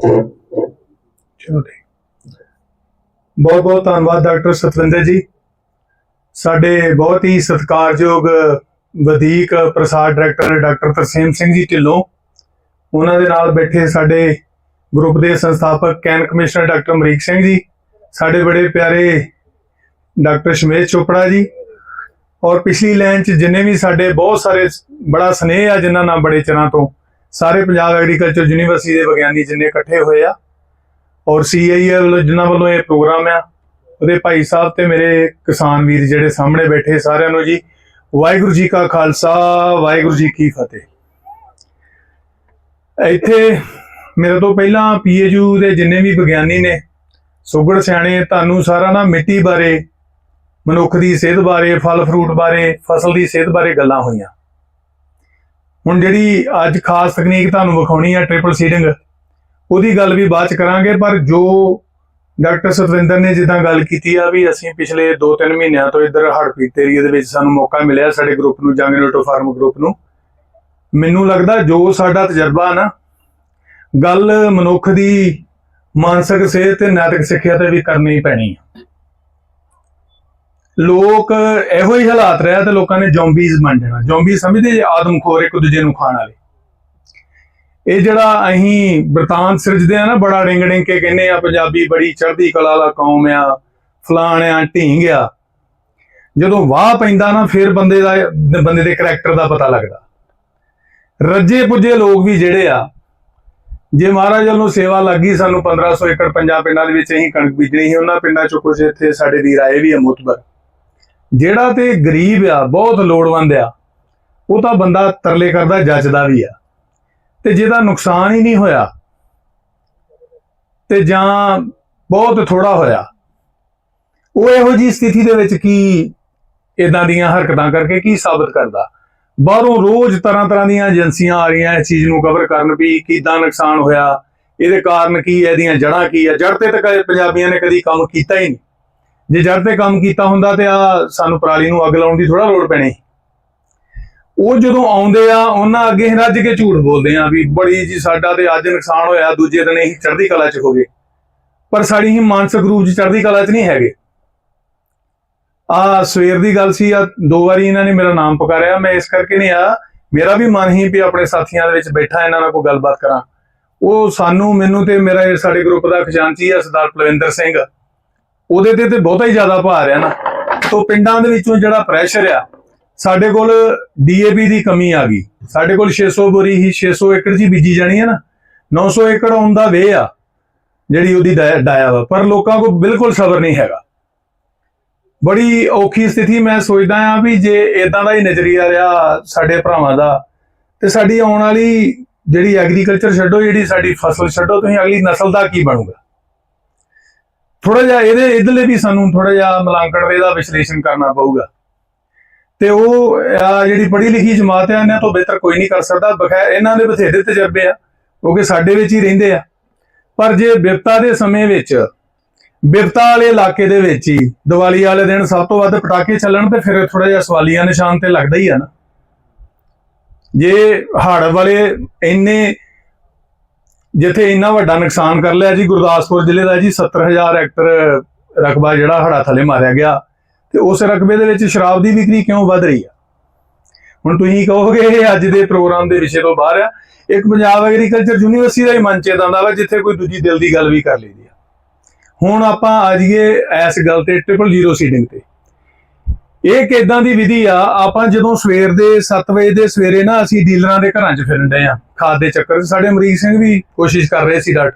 ਚਲੋ ਠੀਕ। ਬਹੁਤ ਬਹੁਤ ਧੰਨਵਾਦ ਡਾਕਟਰ ਸਤਵਿੰਦਰ ਜੀ। ਸਾਡੇ ਬਹੁਤ ਹੀ ਸਤਿਕਾਰਯੋਗ ਵਧੀਕ ਪ੍ਰਸਾਦ ਡਾਇਰੈਕਟਰ ਡਾਕਟਰ ਤਰਸੇਮ ਸਿੰਘ ਜੀ ਢਿੱਲੋਂ। ਉਹਨਾਂ ਦੇ ਨਾਲ ਬੈਠੇ ਸਾਡੇ ਗਰੁੱਪ ਦੇ ਸੰਸਥਾਪਕ cane commissioner doctor Amrik Singh ji. ਸਾਡੇ ਬੜੇ ਪਿਆਰੇ ਡਾਕਟਰ ਸ਼ਮੇਸ਼ ਚੋਪੜਾ ਜੀ। ਔਰ ਪਿਛਲੀ ਲਾਈਨ 'ਚ ਜਿੰਨੇ ਵੀ ਸਾਡੇ ਬਹੁਤ ਸਾਰੇ ਬੜਾ ਸਨੇਹ ਆ ਜਿਨ੍ਹਾਂ ਨਾਲ ਬੜੇ ਚਿਰਾਂ ਤੋਂ। ਸਾਰੇ ਪੰਜਾਬ ਐਗਰੀਕਲਚਰ ਯੂਨੀਵਰਸਿਟੀ ਦੇ ਵਿਗਿਆਨੀ ਜਿੰਨੇ ਇਕੱਠੇ ਹੋਏ ਆ ਔਰ ਸੀਆਈਏ ਵੱਲੋਂ ਜਿਨ੍ਹਾਂ ਵੱਲੋਂ ਇਹ ਪ੍ਰੋਗਰਾਮ ਆ। ਉਹਦੇ ਭਾਈ ਸਾਹਿਬ ਤੇ ਮੇਰੇ ਕਿਸਾਨ ਵੀਰ ਜਿਹੜੇ ਸਾਹਮਣੇ ਬੈਠੇ ਸਾਰਿਆਂ ਨੂੰ ਜੀ, ਵਾਹਿਗੁਰੂ ਜੀ ਕਾ ਖਾਲਸਾ, ਵਾਹਿਗੁਰੂ ਜੀ ਕੀ ਫਤਿਹ। ਇੱਥੇ ਮੇਰੇ ਤੋਂ ਪਹਿਲਾਂ ਪੀਏਯੂ ਦੇ ਜਿੰਨੇ ਵੀ ਵਿਗਿਆਨੀ ਨੇ, ਸੁਗੜ ਸਿਆਣੇ, ਤੁਹਾਨੂੰ ਸਾਰਾ ਨਾ ਮਿੱਟੀ ਬਾਰੇ, ਮਨੁੱਖ ਦੀ ਸਿਹਤ ਬਾਰੇ ਫਲ ਫਰੂਟ ਬਾਰੇ, ਫਸਲ ਦੀ ਸਿਹਤ ਬਾਰੇ ਗੱਲਾਂ ਹੋਈਆਂ। ਹੁਣ ਜਿਹੜੀ ਅੱਜ ਖਾਸ ਤਕਨੀਕ ਤੁਹਾਨੂੰ ਵਿਖਾਉਣੀ ਆ ਟ੍ਰਿਪਲ ਸੀਡਿੰਗ ਉਹਦੀ ਗੱਲ ਵੀ ਬਾਅਦ ਚ ਕਰਾਂਗੇ, ਪਰ ਜੋ ਡਾਕਟਰ ਸਤਵਿੰਦਰ ਨੇ ਜਿੱਦਾਂ ਗੱਲ ਕੀਤੀ ਆ ਵੀ ਅਸੀਂ ਪਿਛਲੇ 2-3 ਮਹੀਨਿਆਂ ਤੋਂ ਇੱਧਰ ਹੜਪੀਤ ਏਰੀਆ ਦੇ ਵਿੱਚ ਸਾਨੂੰ ਮੌਕਾ ਮਿਲਿਆ ਸਾਡੇ ਗਰੁੱਪ ਨੂੰ, ਜੰਗ ਨਿਊਟੋ ਫਾਰਮ ਗਰੁੱਪ ਨੂੰ, ਮੈਨੂੰ ਲੱਗਦਾ ਜੋ ਸਾਡਾ ਤਜਰਬਾ ਨਾ, ਗੱਲ ਮਨੁੱਖ ਦੀ ਮਾਨਸਿਕ ਸਿਹਤ ਤੇ ਨੈਤਿਕ ਸਿੱਖਿਆ ਤੇ ਵੀ ਕਰਨੀ ਪੈਣੀ ਆ। ਲੋਕ ਇਹੋ ਹੀ ਹਾਲਾਤ ਰਿਹਾ ਤੇ ਲੋਕਾਂ ਨੇ ਜ਼ੋਂਬੀਜ਼ ਬਣ ਜਾਣਾ ਜ਼ੋਂਬੀ ਸਮਝਦੇ ਜੇ ਆਦਮਖੋਰ ਇੱਕ ਦੂਜੇ ਨੂੰ ਖਾਣ ਵਾਲੇ। ਇਹ ਜਿਹੜਾ ਅਸੀਂ ਬਰਤਾਨ ਸਿਰਜਦੇ ਆ ਨਾ, ਬੜਾ ਰਿੰਗ ਡਿੰਗ ਕੇ ਕਹਿੰਦੇ ਆ, ਪੰਜਾਬੀ ਬੜੀ ਚੜ੍ਹਦੀ ਕਲਾ ਵਾਲਾ ਕੌਮ ਆ, ਫਲਾਣ ਆ, ਢੀਂਗ ਆ। ਜਦੋਂ ਵਾਹ ਪੈਂਦਾ ਨਾ, ਫਿਰ ਬੰਦੇ ਦਾ, ਬੰਦੇ ਦੇ ਕੈਰੈਕਟਰ ਦਾ ਪਤਾ ਲੱਗਦਾ। ਰੱਜੇ ਪੁੱਜੇ ਲੋਕ ਵੀ ਜਿਹੜੇ ਆ, ਜੇ ਮਹਾਰਾਜ ਵੱਲੋਂ ਸੇਵਾ ਲੱਗੀ ਸਾਨੂੰ 1500 ਏਕੜ ਪੰਜਾਬ ਪਿੰਡਾਂ ਦੇ ਵਿੱਚ ਅਸੀਂ ਕਣਕ ਬੀਜਣੀ ਸੀ, ਉਹਨਾਂ ਪਿੰਡਾਂ ਚੋਂ ਕੁਝ ਇੱਥੇ ਸਾਡੇ ਵੀਰ ਆਏ ਵੀ ਆ ਮੁਤਬਰ ਜਿਹੜਾ ਤੇ ਗਰੀਬ ਆ, ਬਹੁਤ ਲੋੜਵੰਦ ਆ, ਉਹ ਤਾਂ ਬੰਦਾ ਤਰਲੇ ਕਰਦਾ, ਜੱਜਦਾ ਵੀ ਆ। ਤੇ ਜਿਹਦਾ ਨੁਕਸਾਨ ਹੀ ਨਹੀਂ ਹੋਇਆ, ਤੇ ਜਾਂ ਬਹੁਤ ਥੋੜਾ ਹੋਇਆ, ਉਹ ਇਹੋ ਜੀ ਸਥਿਤੀ ਦੇ ਵਿੱਚ ਕੀ ਇਦਾਂ ਦੀਆਂ ਹਰਕਤਾਂ ਕਰਕੇ ਕੀ ਸਾਬਤ ਕਰਦਾ? ਬਾਹਰੋਂ ਰੋਜ਼ ਤਰ੍ਹਾਂ ਤਰ੍ਹਾਂ ਦੀਆਂ ਏਜੰਸੀਆਂ ਆ ਰਹੀਆਂ, ਇਸ ਚੀਜ਼ ਨੂੰ ਕਵਰ ਕਰਨ ਵੀ ਕਿਦਾਂ ਨੁਕਸਾਨ ਹੋਇਆ, ਇਹਦੇ ਕਾਰਨ ਕੀ ਹੈ, ਇਹਦੀਆਂ ਜੜ੍ਹਾਂ ਕੀ ਹੈ? ਜੜ ਤੇ ਤਾਂ ਕਦੇ ਪੰਜਾਬੀਆਂ ਨੇ ਕਦੀ ਕੰਮ ਕੀਤਾ ਹੀ ਨਹੀਂ। ਜੇ ਜੜ ਤੇ ਕੰਮ ਕੀਤਾ ਹੁੰਦਾ ਤੇ ਆ ਸਾਨੂੰ ਪਰਾਲੀ ਨੂੰ ਅੱਗ ਲਾਉਣ ਦੀ ਥੋੜਾ ਲੋੜ ਪੈਣੀ। ਉਹ ਜਦੋਂ ਆਉਂਦੇ ਆ, ਉਹਨਾਂ ਅੱਗੇ ਰੱਜ ਕੇ ਝੂਠ ਬੋਲਦੇ ਆ ਵੀ ਬੜੀ ਜੀ ਸਾਡਾ ਤੇ ਅੱਜ ਨੁਕਸਾਨ ਹੋਇਆ, ਦੂਜੇ ਦਿਨ ਅਸੀਂ ਚੜ੍ਹਦੀ ਕਲਾ 'ਚ ਹੋ ਗਏ। ਪਰ ਸਾਡੀ ਹੀ ਮਾਨਸਿਕ ਰੂਪ 'ਚ ਚੜ੍ਹਦੀ ਕਲਾ 'ਚ ਨਹੀਂ ਹੈਗੇ। ਆ ਸਵੇਰ ਦੀ ਗੱਲ ਸੀ, ਆ ਦੋ ਵਾਰੀ ਇਹਨਾਂ ਨੇ ਮੇਰਾ ਨਾਮ ਪੁਕਾਰਿਆ। ਮੈਂ ਇਸ ਕਰਕੇ ਨਹੀਂ ਆ, ਮੇਰਾ ਵੀ ਮਨ ਹੀ ਵੀ ਆਪਣੇ ਸਾਥੀਆਂ ਦੇ ਵਿੱਚ ਬੈਠਾ, ਇਹਨਾਂ ਨਾਲ ਕੋਈ ਗੱਲਬਾਤ ਕਰਾਂ। ਉਹ ਸਾਨੂੰ ਮੈਨੂੰ ਤੇ ਮੇਰਾ ਸਾਡੇ ਗਰੁੱਪ ਦਾ ਖਜ਼ਾਨਚੀ ਆ ਸਰਦਾਰ ਪਲਵਿੰਦਰ ਸਿੰਘ। ਉਹਦੇ ਤੇ ਤੇ ਬਹੁਤਾ ਹੀ ਜ਼ਿਆਦਾ ਭਾਰ ਆ ਨਾ। ਤੋਂ ਪਿੰਡਾਂ ਦੇ ਵਿੱਚੋਂ ਜਿਹੜਾ ਪ੍ਰੈਸ਼ਰ ਆ, ਸਾਡੇ ਕੋਲ ਡੀਏਪੀ ਦੀ ਕਮੀ ਆ ਗਈ। ਸਾਡੇ ਕੋਲ 600 ਬੋਰੀ ਹੀ 600 ਏਕੜ ਜੀ ਬੀਜੀ ਜਾਣੀ ਹੈ ਨਾ। 900 ਏਕੜ ਆਉਂਦਾ ਵੇ ਆ, ਜਿਹੜੀ ਉਹਦੀ ਡਾਇਆ ਡਾਇਆ ਵਾ। ਪਰ ਲੋਕਾਂ ਕੋਲ ਬਿਲਕੁਲ ਸਬਰ ਨਹੀਂ ਹੈਗਾ। ਬੜੀ ਔਖੀ ਸਥਿਤੀ ਮੈਂ ਸੋਚਦਾ ਆ ਵੀ ਜੇ ਇਦਾਂ ਦਾ ਹੀ ਨਜ਼ਰੀਆ ਰਿਹਾ ਸਾਡੇ ਭਰਾਵਾਂ ਦਾ, ਤੇ ਸਾਡੀ ਆਉਣ ਵਾਲੀ ਜਿਹੜੀ ਐਗਰੀਕਲਚਰ ਛੱਡੋ, ਜਿਹੜੀ ਸਾਡੀ ਫਸਲ ਛੱਡੋ, ਤੁਸੀਂ ਅਗਲੀ ਨਸਲ ਦਾ ਕੀ ਬਣੂਗਾ? ਥੋੜਾ ਜਿਹਾ ਇਹਦੇ ਇਧਰਲੇ ਵੀ ਸਾਨੂੰ ਥੋੜਾ ਜਿਹਾ ਮਲਾਂਕਣ ਦੇ ਦਾ ਵਿਸ਼ਲੇਸ਼ਣ ਕਰਨਾ ਪਊਗਾ। ਤੇ ਉਹ ਜਿਹੜੀ ਪੜ੍ਹੀ ਲਿਖੀ ਜਮਾਤ ਆ ਇਹਨਾਂ ਤੋਂ ਬਿਹਤਰ ਕੋਈ ਨਹੀਂ ਕਰ ਸਕਦਾ। ਬਖੈਰ ਇਹਨਾਂ ਦੇ ਬਥੇਰੇ ਤਜਰਬੇ ਆ ਕਿਉਂਕਿ ਸਾਡੇ ਵਿੱਚ ਹੀ ਰਹਿੰਦੇ ਆ। ਪਰ ਜੇ ਬਿਪਤਾ ਦੇ ਸਮੇਂ ਵਿੱਚ, ਬਿਪਤਾ ਵਾਲੇ ਇਲਾਕੇ ਦੇ ਵਿੱਚ ਹੀ, ਦੀਵਾਲੀ ਵਾਲੇ ਦਿਨ ਸਭ ਤੋਂ ਵੱਧ ਪਟਾਕੇ ਚੱਲਣ, ਤੇ ਫਿਰ ਥੋੜਾ ਜਿਹਾ ਸਵਾਲੀਆ ਨਿਸ਼ਾਨ ਤੇ ਲੱਗਦਾ ਹੀ ਆ ਨਾ। ਜੇ ਹੜ ਵਾਲੇ ਇੰਨੇ ਜਿੱਥੇ ਇੰਨਾ ਵੱਡਾ ਨੁਕਸਾਨ ਕਰ ਲਿਆ ਜੀ, ਗੁਰਦਾਸਪੁਰ ਜ਼ਿਲ੍ਹੇ ਦਾ ਜੀ 70000 ਹੈਕਟਰ ਰਕਬਾ ਜਿਹੜਾ ਹੜਾ ਥਲੇ ਮਾਰਿਆ ਗਿਆ। ਤੇ ਉਸ ਰਕਬੇ ਦੇ ਵਿੱਚ ਸ਼ਰਾਬ ਦੀ ਵਿਕਰੀ ਕਿਉਂ ਵੱਧ ਰਹੀ ਆ? ਹੁਣ ਤੁਸੀਂ ਕਹੋਗੇ, ਇਹ ਅੱਜ ਦੇ ਪ੍ਰੋਗਰਾਮ ਦੇ ਵਿਸ਼ੇ ਤੋਂ ਬਾਹਰ ਆ। ਇੱਕ ਪੰਜਾਬ ਐਗਰੀਕਲਚਰ ਯੂਨੀਵਰਸਿਟੀ ਦਾ ਹੀ ਮੰਚ ਇਦਾਂ ਦਾ ਵਾ, ਜਿੱਥੇ ਕੋਈ ਦੂਜੀ ਦਿਲ ਦੀ ਗੱਲ ਵੀ ਕਰ ਲਈਦੀ ਆ। ਹੁਣ ਆਪਾਂ ਆ ਜਾਈਏ ਇਸ ਗੱਲ ਤੇ ਟ੍ਰਿਪਲ ਜ਼ੀਰੋ ਸੀਡਿੰਗ ਤੇ। ਇਹ ਕਿਦਾਂ ਦੀ ਵਿਧੀ ਆ? ਆਪਾਂ ਜਦੋਂ ਸਵੇਰ ਦੇ 7 ਵਜੇ ਦੇ ਸਵੇਰੇ ਨਾ ਅਸੀਂ ਡੀਲਰਾਂ ਦੇ ਘਰਾਂ 'ਚ ਫਿਰਨ ਡਏ ਆ। ਖਾਦ ਦੇ ਚੱਕਰ ਸਾਡੇ ਅਮਰੀਕ ਸਿੰਘ ਵੀ ਕੋਸ਼ਿਸ਼ ਕਰ ਰਹੇ ਸੀ ਡਟ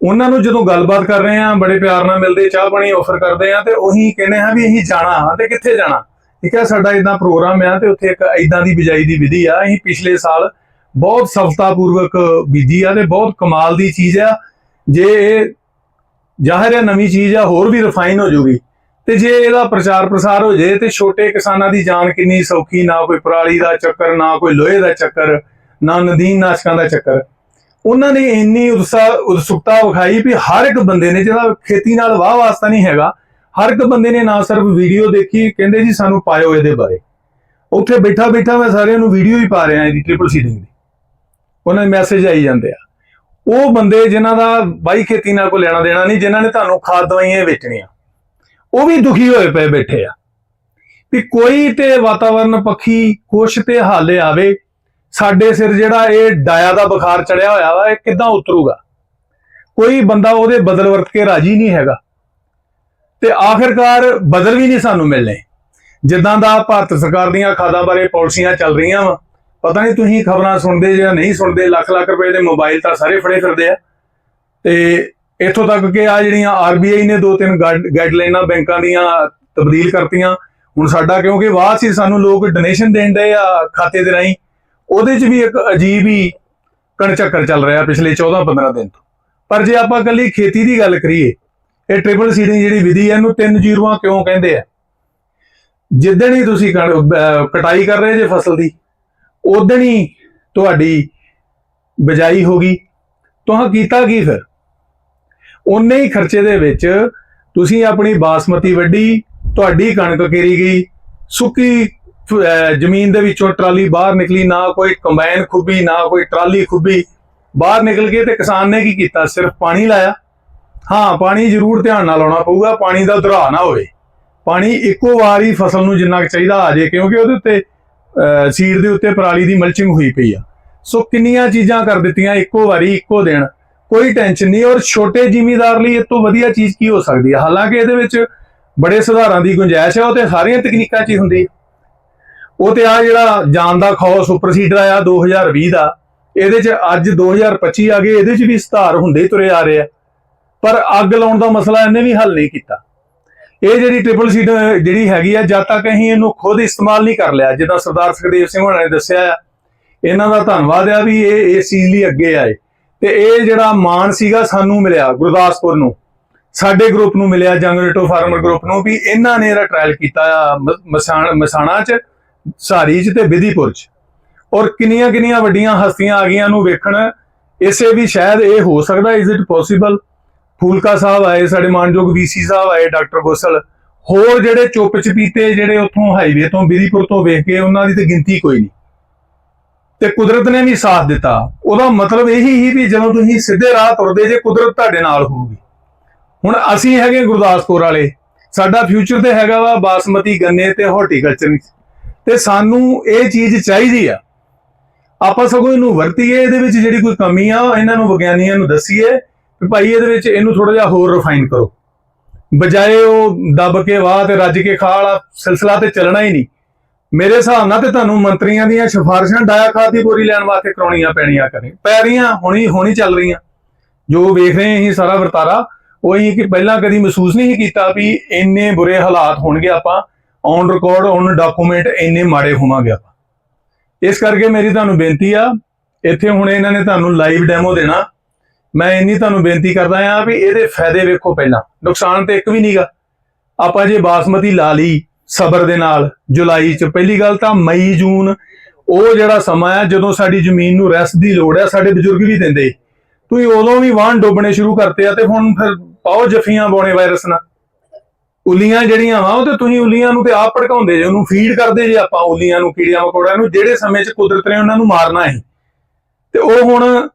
ਉਹਨਾਂ ਨੂੰ ਜਦੋਂ ਗੱਲਬਾਤ ਕਰ ਰਹੇ ਆ ਬੜੇ ਪਿਆਰ ਨਾਲ ਮਿਲਦੇ, ਚਾਹ ਪਾਣੀ ਆਫਰ ਕਰਦੇ ਆ ਤੇ ਉਹੀ ਕਹਿੰਦੇ ਆ ਵੀ ਅਸੀਂ ਜਾਣਾ ਤੇ ਕਿੱਥੇ ਜਾਣਾ। ਠੀਕ ਹੈ, ਸਾਡਾ ਇਦਾਂ ਪ੍ਰੋਗਰਾਮ ਆ ਤੇ ਉੱਥੇ ਇੱਕ ਇਦਾਂ ਦੀ ਬਿਜਾਈ ਦੀ ਵਿਧੀ ਆ। ਅਸੀਂ ਪਿਛਲੇ ਸਾਲ ਬਹੁਤ ਸਫਲਤਾਪੂਰਵਕ ਬੀਜੀ ਆ ਤੇ ਬਹੁਤ ਕਮਾਲ ਦੀ ਚੀਜ਼ ਆ। ਜੇ ਇਹ ਜ਼ਾਹਿਰ ਹੈ ਨਵੀਂ ਚੀਜ਼ ਆ, ਹੋਰ ਵੀ ਰਿਫਾਈਨ ਹੋ ਜਾਊਗੀ ਤੇ ਜੇ ਇਹਦਾ ਪ੍ਰਚਾਰ ਪ੍ਰਸਾਰ ਹੋ ਜੇ ਤੇ ਛੋਟੇ ਕਿਸਾਨਾਂ ਦੀ ਜਾਨ ਕਿੰਨੀ ਸੌਖੀ, ਨਾ ਕੋਈ ਪਰਾਲੀ ਦਾ ਚੱਕਰ, ਨਾ ਕੋਈ ਲੋਹੇ ਦਾ ਚੱਕਰ ਨਾ ਨਦੀਨ ਨਾਸ਼ਕਾਂ ਦਾ ਚੱਕਰ। ਉਹਨਾਂ ਨੇ ਇੰਨੀ ਉਤਸ਼ਾਹ ਉਤਸੁਕਤਾ ਵਿਖਾਈ ਵੀ ਹਰ ਇੱਕ ਬੰਦੇ ਨੇ, ਜਿਹਦਾ ਖੇਤੀ ਨਾਲ ਵਾਹ ਵਾਸਤਾ ਨਹੀਂ ਹੈਗਾ, ਹਰ ਇੱਕ ਬੰਦੇ ਨੇ ਨਾ ਸਿਰਫ ਵੀਡੀਓ ਦੇਖੀ, ਕਹਿੰਦੇ ਜੀ ਸਾਨੂੰ ਪਾਇਓ ਇਹਦੇ ਬਾਰੇ। ਉੱਥੇ ਬੈਠਾ ਬੈਠਾ ਮੈਂ ਸਾਰਿਆਂ ਨੂੰ ਵੀਡੀਓ ਹੀ ਪਾ ਰਿਹਾ ਇਹਦੀ ਟ੍ਰਿਪਲ ਸੀਡਿੰਗ ਦੀ। ਉਹਨਾਂ ਦੇ ਮੈਸੇਜ ਆਈ ਜਾਂਦੇ ਆ। ਉਹ ਬੰਦੇ ਜਿਨ੍ਹਾਂ ਦਾ ਬਾਈ ਖੇਤੀ ਨਾਲ ਕੋਈ ਲੈਣਾ ਦੇਣਾ ਨਹੀਂ, ਜਿਨ੍ਹਾਂ ਨੇ ਤੁਹਾਨੂੰ ਖਾਦ ਦਵਾਈਆਂ ਵੇਚਣੀਆਂ। ਉਹ ਵੀ ਦੁਖੀ ਹੋਏ ਪਏ ਬੈਠੇ ਆ। ਵੀ ਕੋਈ ਤੇ ਵਾਤਾਵਰਨ ਪੱਖੀ ਕੁਛ ਤੇ ਹਾਲੇ ਆਵੇ ਸਾਡੇ ਸਿਰ ਜਿਹੜਾ ਇਹ ਡਾਇਆ ਦਾ ਬੁਖਾਰ ਚੜਿਆ ਹੋਇਆ ਵਾ, ਇਹ ਕਿੱਦਾਂ ਉਤਰੂਗਾ? ਕੋਈ ਬੰਦਾ ਉਹਦੇ ਬਦਲ ਵਰਤ ਕੇ ਰਾਜੀ ਨਹੀਂ ਹੈਗਾ। ਤੇ ਆਖਿਰਕਾਰ ਬਦਲ ਵੀ ਨਹੀਂ ਸਾਨੂੰ ਮਿਲਨੇ ਜਿੱਦਾਂ ਦਾ ਭਾਰਤ ਸਰਕਾਰ ਦੀਆਂ ਖਾਦਾਂ ਬਾਰੇ ਪਾਲਿਸੀਆਂ ਚੱਲ ਰਹੀਆਂ ਵਾ, ਪਤਾ ਨਹੀਂ ਤੁਸੀਂ ਖਬਰਾਂ ਸੁਣਦੇ ਜਾਂ ਨਹੀਂ ਸੁਣਦੇ, ਲੱਖ ਲੱਖ ਰੁਪਏ ਦੇ ਮੋਬਾਈਲ ਤਾਂ ਸਾਰੇ ਫੜੇ ਫਿਰਦੇ ਆ। ਤੇ ਇੱਥੋਂ ਤੱਕ ਕਿ ਆ ਜਿਹੜੀਆਂ ਆਰਬੀਆਈ ਨੇ ਦੋ ਤਿੰਨ ਗਾਈਡਲਾਈਨਾਂ ਬੈਂਕਾਂ ਦੀਆਂ ਤਬਦੀਲ ਕਰਤੀਆਂ, ਹੁਣ ਸਾਡਾ ਕਿਉਂਕਿ ਵਾਹ ਸੀ, ਸਾਨੂੰ ਲੋਕ ਡੋਨੇਸ਼ਨ ਦੇਣ ਦੇ ਆ ਖਾਤੇ ਦੇ ਰਾਹੀਂ। ਉਹਦੇ 'ਚ ਵੀ ਇੱਕ ਅਜੀਬ ਹੀ ਕਣਚੱਕਰ ਚੱਲ ਰਿਹਾ ਪਿਛਲੇ 14-15 ਦਿਨ ਤੋਂ। ਪਰ ਜੇ ਆਪਾਂ ਕੱਲੀ ਖੇਤੀ ਦੀ ਗੱਲ ਕਰੀਏ, ਇਹ ਟ੍ਰਿਪਲ ਸੀਡਿੰਗ ਜਿਹੜੀ ਵਿਧੀ ਹੈ, ਇਹਨੂੰ ਤਿੰਨ ਜੀਰੋਆਂ ਕਿਉਂ ਕਹਿੰਦੇ ਆ? ਜਿੱਦਣ ਹੀ ਤੁਸੀਂ ਕਟਾਈ ਕਰ ਰਹੇ ਜੇ ਫਸਲ ਦੀ ਉਦਣ ਹੀ ਤੁਹਾਡੀ ਬਿਜਾਈ ਹੋ ਗਈ। ਤੁਹਾਂ ਕੀਤਾ ਕੀ ਫਿਰ? ਉਨੇ ਹੀ ਖਰਚੇ ਦੇ ਵਿੱਚ ਤੁਸੀਂ ਆਪਣੀ ਬਾਸਮਤੀ ਵੱਢੀ, ਤੁਹਾਡੀ ਕਣਕ ਕੇਰੀ ਗਈ, ਸੁੱਕੀ ਜ਼ਮੀਨ ਦੇ ਵਿੱਚੋਂ ਟਰਾਲੀ ਬਾਹਰ ਨਿਕਲੀ, ਨਾ ਕੋਈ ਕੰਬਾਈਨ ਖੁੱਬੀ, ਨਾ ਕੋਈ ਟਰਾਲੀ ਖੁੱਬੀ, ਬਾਹਰ ਨਿਕਲ ਕੇ ਤੇ ਕਿਸਾਨ ਨੇ ਕੀ ਕੀਤਾ? ਸਿਰਫ ਪਾਣੀ ਲਾਇਆ। ਹਾਂ, ਪਾਣੀ ਜ਼ਰੂਰ ਧਿਆਨ ਨਾਲ ਲਾਉਣਾ ਪਊਗਾ, ਪਾਣੀ ਦਾ ਦਰਾ ਨਾ ਹੋਵੇ। ਪਾਣੀ ਇੱਕੋ ਵਾਰ ਹੀ ਫਸਲ ਨੂੰ ਜਿੰਨਾ ਕੁ ਚਾਹੀਦਾ ਆ ਜੇ ਕਿਉਂਕਿ ਉਹਦੇ ਉੱਤੇ ਸੀਡ ਦੇ ਉੱਤੇ ਪਰਾਲੀ ਦੀ ਮਲਚਿੰਗ ਹੋਈ ਪਈ ਆ। ਸੋ ਕਿੰਨੀਆਂ ਚੀਜ਼ਾਂ ਕਰ ਦਿੱਤੀਆਂ ਇੱਕੋ ਵਾਰੀ, ਇੱਕੋ ਦਿਨ। ਕੋਈ ਟੈਨਸ਼ਨ ਨਹੀਂ, ਔਰ ਛੋਟੇ ਜ਼ਿਮੀਦਾਰ ਲਈ ਇਹ ਤੋਂ ਵਧੀਆ ਚੀਜ਼ ਕੀ ਹੋ ਸਕਦੀ ਹੈ ਹਾਲਾਂਕਿ ਇਹਦੇ ਵਿੱਚ ਬੜੇ ਸੁਧਾਰਾਂ ਦੀ ਗੁੰਜਾਇਸ਼ ਹੈ ਉਹ ਤੇ ਸਾਰੀਆਂ ਤਕਨੀਕਾਂ 'ਚ ਹੀ ਹੁੰਦੀ ਹੈ ਉਹ ਤੇ ਆ ਜਿਹੜਾ ਜਾਨ ਦਾ ਖੌ ਸੁਪਰ ਸੀਡਰ ਆਇਆ 2020 ਦਾ, ਇਹਦੇ 'ਚ ਅੱਜ 2025 ਆ ਗਏ, ਇਹਦੇ 'ਚ ਵੀ ਸੁਧਾਰ ਹੁੰਦੇ ਹੀ ਤੁਰੇ ਆ ਰਹੇ ਆ। ਪਰ ਅੱਗ ਲਾਉਣ ਦਾ ਮਸਲਾ ਇਹਨੇ ਵੀ ਹੱਲ ਨਹੀਂ ਕੀਤਾ। ਇਹ ਜਿਹੜੀ ਟ੍ਰਿਪਲ ਸੀਟ ਜਿਹੜੀ ਹੈਗੀ ਆ, ਜਦ ਤੱਕ ਅਸੀਂ ਇਹਨੂੰ ਖੁਦ ਇਸਤੇਮਾਲ ਨਹੀਂ ਕਰ ਲਿਆ, ਜਿੱਦਾਂ ਸਰਦਾਰ ਸੁਖਦੇਵ ਸਿੰਘ ਹੋਣਾ ਨੇ ਦੱਸਿਆ ਆ, ਇਹਨਾਂ ਦਾ ਧੰਨਵਾਦ ਆ ਵੀ ਇਹ ਇਸ ਚੀਜ਼ ਲਈ ਅੱਗੇ ਆਏ। ਤੇ ਇਹ ਜਿਹੜਾ ਮਾਣ ਸੀਗਾ ਸਾਨੂੰ ਮਿਲਿਆ ਗੁਰਦਾਸਪੁਰ ਨੂੰ, ਸਾਡੇ ਗਰੁੱਪ ਨੂੰ ਮਿਲਿਆ ਜੰਗਰੇਟੋ ਫਾਰਮਰ ਗਰੁੱਪ ਨੂੰ ਵੀ ਇਹਨਾਂ ਨੇ ਇਹਦਾ ਟ੍ਰਾਇਲ ਕੀਤਾ ਆ, ਮ- ਮਸਾਣਾ ਚ। ਸਾਰੀ ਚ ਤੇ ਵਿਧੀਪੁਰ ਚ ਔਰ ਕਿੰਨੀਆਂ ਕਿੰਨੀਆਂ ਵੱਡੀਆਂ ਹਸਤੀਆਂ ਆ ਗਈਆਂ ਨੂੰ ਵੇਖਣ, ਇਸੇ ਵੀ ਸ਼ਾਇਦ ਇਹ ਹੋ ਸਕਦਾ is it possible Phoolka Sahib ਆਏ, ਸਾਡੇ ਮਾਨਯੋਗ ਵੀਸੀ ਸਾਹਿਬ ਆਏ, ਡਾਕਟਰ ਗੋਸਲ। ਹੋਰ ਜਿਹੜੇ ਚੁੱਪ ਚਪੀਤੇ ਜਿਹੜੇ ਉੱਥੋਂ ਹਾਈਵੇ ਤੋਂ ਵਿਧੀਪੁਰ ਤੋਂ ਵੇਖ ਕੇ ਉਹਨਾਂ ਦੀ ਤੇ ਗਿਣਤੀ ਕੋਈ ਨਹੀਂ। ਤੇ ਕੁਦਰਤ ਨੇ ਵੀ ਸਾਥ ਦਿੱਤਾ। ਉਹਦਾ ਮਤਲਬ ਇਹੀ ਹੀ ਵੀ ਜਦੋਂ ਤੁਸੀਂ ਸਿੱਧੇ ਰਾਹ ਤੁਰਦੇ, ਜੇ ਕੁਦਰਤ ਤੁਹਾਡੇ ਨਾਲ ਹੋਊਗੀ। ਹੁਣ ਅਸੀਂ ਹੈਗੇ ਗੁਰਦਾਸਪੁਰ ਵਾਲੇ। ਸਾਡਾ ਫਿਊਚਰ ਤੇ ਹੈਗਾ ਵਾ ਬਾਸਮਤੀ ਗੰਨੇ ਤੇ ਹਾਰਟੀਕਲਚਰ ਤੇ ਸਾਨੂੰ ਇਹ ਚੀਜ਼ ਚਾਹੀਦੀ ਆ। ਆਪਾਂ ਸਗੋਂ ਇਹਨੂੰ ਵਰਤੀਏ, ਇਹਦੇ ਵਿੱਚ ਜਿਹੜੀ ਕੋਈ ਕਮੀ ਆ, ਇਹਨਾਂ ਨੂੰ ਵਿਗਿਆਨੀਆਂ ਨੂੰ ਦੱਸੀਏ ਵੀ ਭਾਈ ਇਹਦੇ ਵਿੱਚ ਇਹਨੂੰ ਥੋੜਾ ਜਿਹਾ ਹੋਰ ਰਿਫਾਈਨ ਕਰੋ। ਬਜਾਏ ਉਹ ਦੱਬ ਕੇ ਵਾਹ ਤੇ ਰੱਜ ਕੇ ਖਾ ਵਾਲਾ ਸਿਲਸਿਲਾ ਤੇ ਚੱਲਣਾ ਹੀ ਨਹੀਂ। ਮੇਰੇ ਹਿਸਾਬ ਨਾਲ ਤੇ ਤੁਹਾਨੂੰ ਮੰਤਰੀਆਂ ਦੀਆਂ ਸਿਫਾਰਿਸ਼ਾਂ ਡਾਇਆ ਖਾਦ ਦੀ ਬੋਰੀ ਲੈਣ ਵਾਸਤੇ ਕਰਾਉਣੀਆਂ ਪੈਣੀਆਂ ਕਰੇ। ਪੈ ਰਹੀਆਂ, ਹੁਣੀ ਹੁਣੀ ਚੱਲ ਰਹੀਆਂ। ਜੋ ਵੇਖ ਰਹੇ ਅਸੀਂ ਸਾਰਾ ਵਰਤਾਰਾ, ਉਹ ਹੀ ਕਿ ਪਹਿਲਾਂ ਕਦੀ ਮਹਿਸੂਸ ਨਹੀਂ ਸੀ ਕੀਤਾ ਵੀ ਇੰਨੇ ਬੁਰੇ ਹਾਲਾਤ ਹੋਣਗੇ ਆਪਾਂ। ਔਨ ਰਿਕਾਰਡ ਔਨ ਡਾਕੂਮੈਂਟ ਇੰਨੇ ਮਾੜੇ ਹੋਵਾਂਗੇ ਆਪਾਂ। ਇਸ ਕਰਕੇ ਮੇਰੀ ਤੁਹਾਨੂੰ ਬੇਨਤੀ ਆ, ਇੱਥੇ ਹੁਣ ਇਹਨਾਂ ਨੇ ਤੁਹਾਨੂੰ ਲਾਈਵ ਡੈਮੋ ਦੇਣਾ। ਮੈਂ ਇੰਨੀ ਤੁਹਾਨੂੰ ਬੇਨਤੀ ਕਰਦਾ ਆ ਵੀ ਇਹਦੇ ਫਾਇਦੇ ਵੇਖੋ ਪਹਿਲਾਂ। ਨੁਕਸਾਨ ਤੇ ਇੱਕ ਵੀ ਨਹੀਂਗਾ ਆਪਾਂ ਜੇ ਬਾਸਮਤੀ ਲਾ ਲਈ ਸਬਰ ਦੇ ਨਾਲ, ਜੁਲਾਈ ਚ ਪਹਿਲੀ ਗੱਲ ਤਾਂ ਮਈ, ਜੂਨ, ਉਹ ਜਿਹੜਾ ਸਮਾਂ ਹੈ ਜਦੋਂ ਸਾਡੀ ਜ਼ਮੀਨ ਨੂੰ ਰੈਸਟ ਦੀ ਲੋੜ ਹੈ ਸਾਡੇ ਬਜ਼ੁਰਗ ਵੀ ਦਿੰਦੇ। ਤੁਸੀਂ ਉਦੋਂ ਵੀ ਵਾਹਣ ਡੋਬਣੇ ਸ਼ੁਰੂ ਕਰਤੇ ਆ ਤੇ ਹੁਣ ਫਿਰ ਪਾਓ ਜਫੀਆਂ ਬੋਣੇ ਵਾਇਰਸ ਨਾਲ। ਉਲੀਆਂ ਜਿਹੜੀਆਂ ਵਾ, ਉਹ ਤੇ ਤੁਸੀਂ ਉਲੀਆਂ ਨੂੰ ਤੇ ਆਪ ਭੜਕਾਉਂਦੇ ਜੇ, ਉਹਨੂੰ ਫੀਡ ਕਰਦੇ ਜੇ ਆਪਾਂ ਉਲੀਆਂ ਨੂੰ, ਕੀੜਿਆਂ ਮਕੌੜਿਆਂ ਨੂੰ, ਜਿਹੜੇ ਸਮੇਂ 'ਚ ਕੁਦਰਤ ਨੇ ਉਹਨਾਂ ਨੂੰ ਮਾਰਨਾ ਹੈ ਤੇ ਉਹ ਹੁਣ